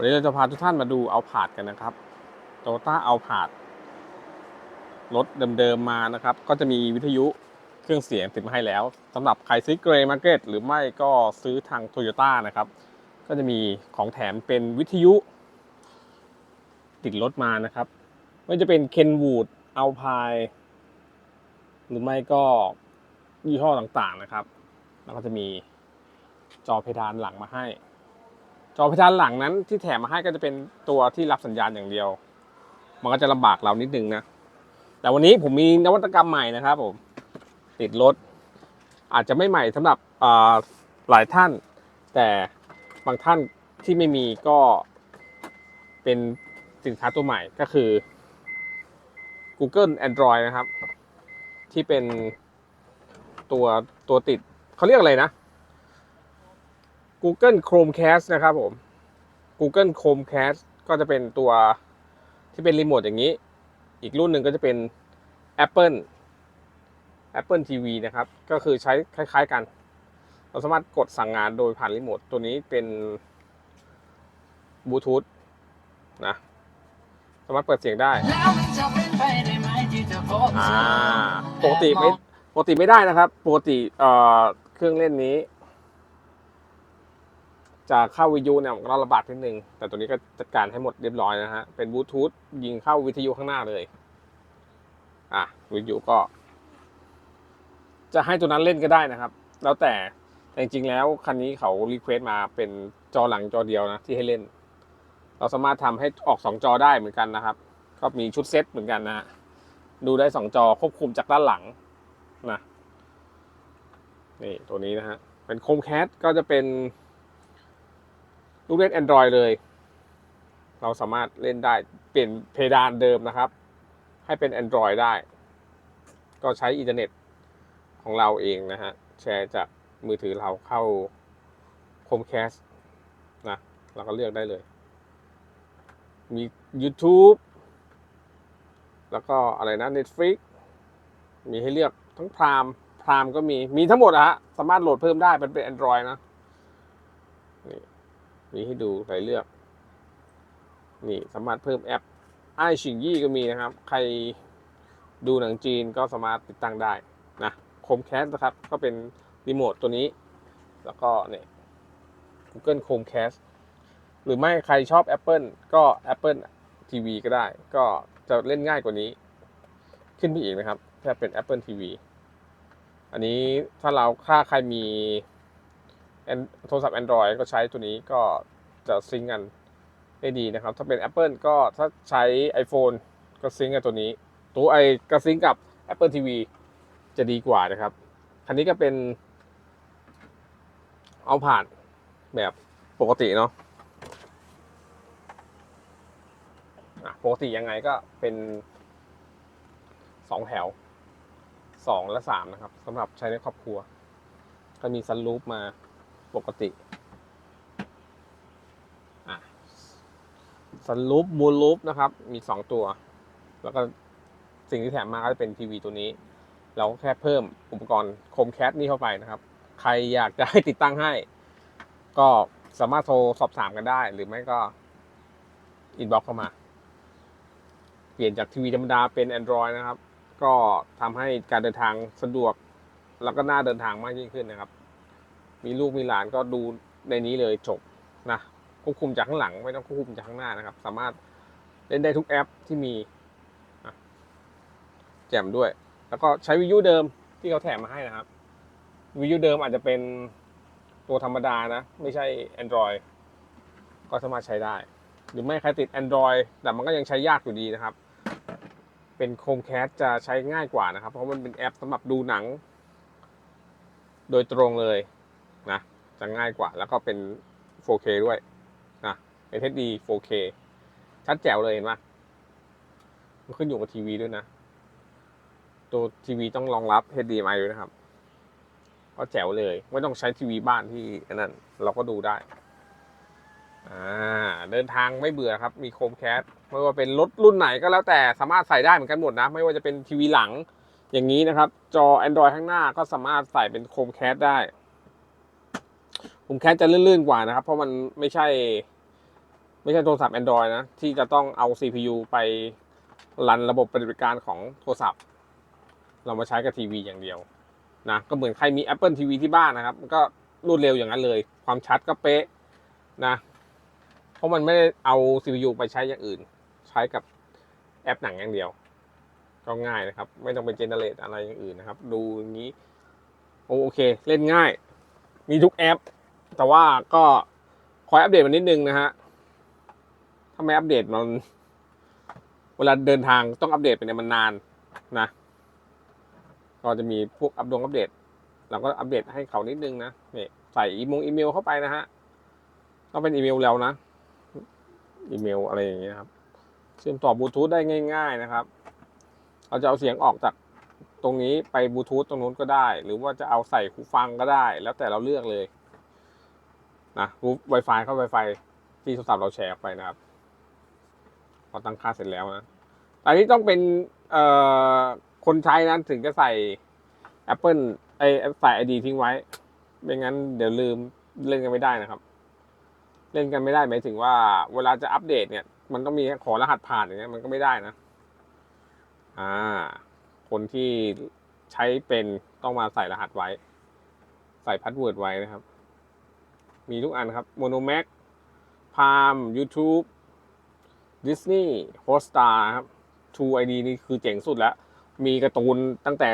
วันนี้เราจะพาทุกท่านมาดูเอาผาดกันนะครับโตต้าเอาผาดรถเดิมๆมานะครับ ก็จะมีวิทยุเครื่องเสียงติดมาให้แล้วสำหรับใครซื้อเกรย์มาร์เก็ตหรือไม่ก็ซื้อทางโตโยต้านะครับ ก็จะมีของแถมเป็นวิทยุ ติดรถมานะครับไม่ว่าจะเป็นเคนวูดเอาพายหรือไม่ก็ยี่ห้อต่างๆนะครับ แล้วก็จะมีจอเพดานหลังมาให้ จอเพดานหลังนั้นที่แถมมาให้ก็จะเป็นตัวที่รับสัญญาณอย่างเดียว มันก็จะลำบากเรานิดนึงนะ แต่วันนี้ผมมีนวัตกรรมใหม่นะครับผม ติดรถ อาจจะไม่ใหม่สำหรับหลายท่าน แต่บางท่านที่ไม่มีก็เป็นสินค้าตัวใหม่ก็คือ Google Android นะครับ ที่เป็นตัวตัวติดเขาเรียกอะไรนะ Google Chromecast นะครับผม Google Chromecast ก็จะเป็นตัวที่เป็นรีโมทอย่างนี้ อีกรุ่นหนึ่งก็จะเป็น Apple Apple TV นะครับ ก็คือใช้คล้าย ๆกัน เราสามารถกดสั่งงานโดยผ่านรีโมท ตัวนี้เป็นบลูทูธนะ สามารถเปิดเสียงได้แล้วมันจะเป็นไปได้ไหมที่จะพบเธอ่าอปกติไม่ปกติไม่ได้นะครับ ปกติเอ่อเครื่องเล่นนี้ จะเข้าวิทยุเนี่ยมันก็ระบาดนิดนึง แต่ตัวนี้ก็จัดการให้หมดเรียบร้อยนะฮะ เป็นบลูทูธยิงเข้าวิทยุข้างหน้าเลย อะวิทยุก็ จะให้ตัวนั้นเล่นก็ได้นะครับ แล้วแต่แต่จริงๆแล้วคันนี้เขารีเควสตมาเป็นจอหลังจอเดียวนะที่ให้เล่น เราสามารถทำให้ออกสองจอได้เหมือนกันนะครับ ก็มีชุดเซตเหมือนกันนะดูได้สองจอควบคุมจากด้านหลังนะนี่ตัวนี้นะฮะเป็นโคมแคสก็จะเป็น ลูกเล่น Android เลย เราสามารถเล่นได้เปลี่ยนเพดานเดิมนะครับ ให้เป็น Android ได้ ก็ใช้อินเทอร์เน็ตของเราเองนะฮะ แชร์จากมือถือเราเข้าโคมแคสนะ เราก็เลือกได้เลย มี YouTube แล้วก็อะไรนะ Netflix มีให้เลือกทั้งพรามพรามก็มี มีทั้งหมดอะฮะ สามารถโหลดเพิ่มได้ มันเป็น Android นะ มีให้ดูหลายเลือก นี่สามารถเพิ่มแอปไอชิงยี่ก็มีนะครับ ใครดูหนังจีนก็สามารถติดตั้งได้นะคมแคสนะครับ ก็เป็นรีโมทตัวนี้ แล้วก็เนี่ย Google Chromecast หรือไม่ใครชอบ Apple ก็ Apple TV ก็ได้ ก็จะเล่นง่ายกว่านี้ ขึ้นไปอีกนะครับ ถ้าเป็น Apple TV อันนี้ถ้าเราถ้าใครมี โทรศัพท์ Android ก็ใช้ตัวนี้ก็จะซิงกันได้ดีนะครับ ถ้าเป็น Apple ก็ถ้าใช้ iPhone ก็ซิงกับตัวนี้ ตัวไอก็ซิงกับ Apple TV จะดีกว่านะครับ อันนี้ก็เป็น เอาผ่านแบบปกติเนาะะปกติยังไงก็เป็นสองแถวสองและสามนะครับสำหรับใช้ในครอบครัว ก็มีซันรูปมา ปกติอะซันรูปมูลรูปนะครับ มีสองตัว แล้วก็สิ่งที่แถมมาก็จะเป็นทีวีตัวนี้ เราก็แค่เพิ่มอุปกรณ์โคมแคสนี่เข้าไปนะครับ ใครอยากจะให้ติดตั้งให้ ก็สามารถโทรสอบถามกันได้ หรือไม่ก็อินบ็อกเข้ามา เปลี่ยนจากทีวีธรรมดาเป็น Android นะครับ ก็ทำให้การเดินทางสะดวก แล้วก็น่าเดินทางมากยิ่งขึ้นนะครับ มีลูกมีหลานก็ดูในนี้เลยจบนะควบคุมจากข้างหลังไม่ต้องควบคุมจากข้างหน้านะครับ สามารถเล่นได้ทุกแอปที่มีแจ่มด้วย แล้วก็ใช้วิทยุเดิมที่เขาแถมมาให้นะครับวิทยุเดิมอาจจะเป็นตัวธรรมดานะ ไม่ใช่ Android ก็สามารถใช้ได้ หรือไม่ใครติด Android แต่มันก็ยังใช้ยากอยู่ดีนะครับ เป็นโคมแคสจะใช้ง่ายกว่านะครับ เพราะมันเป็นแอปสำหรับดูหนัง โดยตรงเลย นะจะง่ายกว่า แล้วก็เป็น 4K ด้วยนะเป็น HD 4K ชัดแจ๋วเลยเห็นไหมมันขึ้นอยู่กับทีวีด้วยนะ ตัวทีวีต้องรองรับ HDMI ด้วยนะครับ ก็แจ๋วเลย ไม่ต้องใช้ทีวีบ้านที่อันนั้นเราก็ดูได้ อ่า เดินทางไม่เบื่อครับ มีโคมแคสไม่ว่าเป็นรถรุ่นไหนก็แล้วแต่สามารถใส่ได้เหมือนกันหมดนะ ไม่ว่าจะเป็นทีวีหลังอย่างนี้นะครับ จอ Android ข้างหน้าก็สามารถใส่เป็นโคมแคสได้ โคมแคสจะลื่นๆกว่านะครับ เพราะมันไม่ใช่ ไม่ใช่โทรศัพท์ Android นะ ที่จะต้องเอา CPU ไปรันระบบปฏิบัติการของโทรศัพท์ เรามาใช้กับทีวีอย่างเดียวนะก็เหมือนใครมี Apple TV ที่บ้านนะครับก็รวดเร็วอย่างนั้นเลย ความชัดก็เป๊ะนะ เพราะมันไม่ได้เอา CPU ไปใช้อย่างอื่น ใช้กับแอปหนังอย่างเดียว ก็ง่ายนะครับ ไม่ต้องไปเจเนเรตอะไรอย่างอื่นนะครับ ดูอย่างนี้ โอเค เล่นง่าย มีทุกแอป แต่ว่าก็คอยอัปเดตมันนิดนึงนะฮะถ้าไม่อัปเดตมัน เวลาเดินทางต้องอัปเดตไปเนี่ยมันนานนะ ก็จะมีพวกอัปดงอัปเดตเราก็อัปเดตให้เขานิดนึงนะนี่ใส่อีมงอีเมลเข้าไปนะฮะต้องเป็นอีเมลแล้วนะ อีเมลอะไรอย่างเงี้ยครับเชื่อมต่อบลูทูธได้ง่าย ๆนะครับ เราจะเอาเสียงออกจากตรงนี้ไปบลูทูธตรงนู้นก็ได้ หรือว่าจะเอาใส่หูฟังก็ได้ แล้วแต่เราเลือกเลย นะรูป Wi-Fi เข้า Wi-Fi ที่โทรศัพท์เราแชร์ไปนะครับ พอตั้งค่าเสร็จแล้วนะอันนี้ต้องเป็นเอ่อคนใช้นั้นถึงจะใส่ Apple ไอใส่ ID ทิ้งไว้ ไม่งั้นเดี๋ยวลืมเล่นกันไม่ได้นะครับ เล่นกันไม่ได้หมายถึงว่า เวลาจะอัปเดตเนี่ย มันต้องมีขอรหัสผ่านอย่างเงี้ยมันก็ไม่ได้นะ อ่า คนที่ใช้เป็นต้องมาใส่รหัสไว้ ใส่พาสเวิร์ดไว้นะครับ มีทุกอันครับ Monomax Palm YouTube Disney Hotstar ครับ True ID นี่คือเจ๋งสุดแล้ว มีการ์ตูนตั้งแต่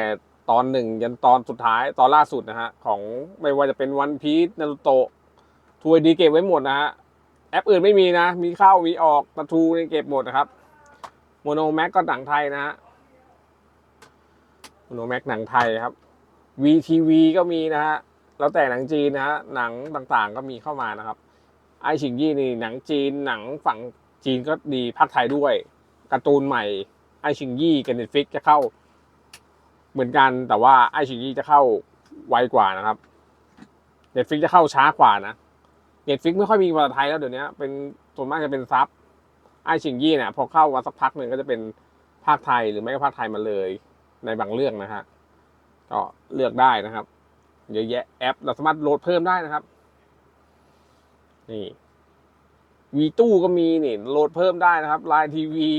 ตอนหนึ่งยันตอนสุดท้ายตอนล่าสุดนะฮะ ของไม่ว่าจะเป็น One Piece Naruto True ID เก็บไว้หมดนะฮะ แอปอื่นไม่มีนะ มีเข้ามีออกตะทูนี่เก็บหมดนะครับ Monomax ก็หนังไทยนะฮะ Monomax หนังไทยครับ VTV ก็มีนะฮะ แล้วแต่หนังจีนนะฮะหนังต่างๆก็มีเข้ามานะครับ ไอชิงยี่นี่หนังจีนหนังฝั่งจีนก็ดีภาคไทยด้วยการ์ตูนใหม่ ไอชิงยี่กับเน็ตฟิกจะเข้า เหมือนกันแต่ว่าไอชิงยี่จะเข้าไวกว่านะครับเน็ตฟิกจะเข้าช้ากว่านะเน็ตฟิกไม่ค่อยมีภาษาไทยแล้วเดี๋ยวนี้เป็นส่วนมากจะเป็นซับไอชิงยี่เนี่ยพอเข้ามาสักพักหนึ่งก็จะเป็นภาคไทยหรือไม่ก็ภาคไทยมาเลย ในบางเรื่องนะฮะก็เลือกได้นะครับ เยอะแยะแอป เราสามารถโหลดเพิ่มได้นะครับ นี่วีตู้ก็มีนี่โหลดเพิ่มได้นะครับไลน์ทีวี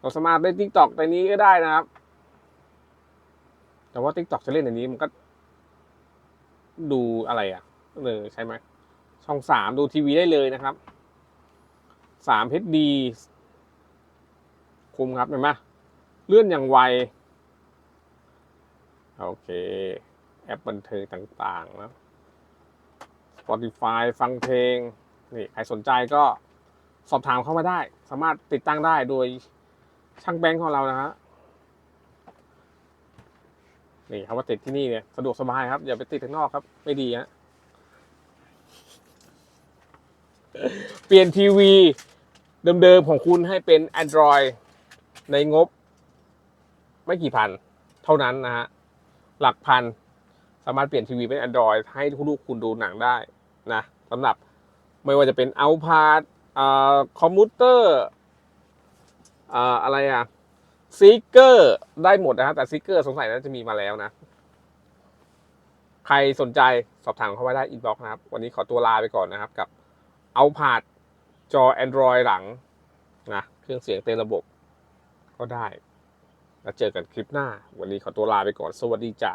เราสามารถเล่นทิกตอกในนี้ก็ได้นะครับ แต่ว่าทิกตอกจะเล่นในนี้มันก็ ดูอะไรอะเออใช่ไหมช่องสามดูทีวีได้เลยนะครับสามเดีคุมครับเห็นไหมเลื่อนอย่างไว โอเค แอปบันเทิงต่างๆนะ Spotify ฟังเพลง นี่ใครสนใจก็สอบถามเข้ามาได้ สามารถติดตั้งได้โดยช่างแบงค์ของเรานะฮะ นี่ครับว่าติดที่นี่เนี่ยสะดวกสบายครับ อย่าไปติดข้างนอกครับ ไม่ดีฮะ เปลี่ยนทีวีเดิมๆของคุณให้เป็น Android ในงบ ไม่กี่พัน เท่านั้นนะฮะ หลักพัน สามารถเปลี่ยนทีวีเป็น Android ให้ลูกคุณดูหนังได้นะสำหรับไม่ว่าจะเป็นเอาพาดคอมพิวเตอร์อะไรอะซีเกอร์ได้หมดนะฮะแต่ซีเกอร์สงสัยน่าจะมีมาแล้วนะ ใครสนใจสอบถามเข้ามาได้อินบ็อกนะครับ วันนี้ขอตัวลาไปก่อนนะครับ กับเอาพาดจอ Android หลังนะเครื่องเสียงเต็มระบบก็ได้ แล้วเจอกันคลิปหน้า วันนี้ขอตัวลาไปก่อน สวัสดีจ้ะ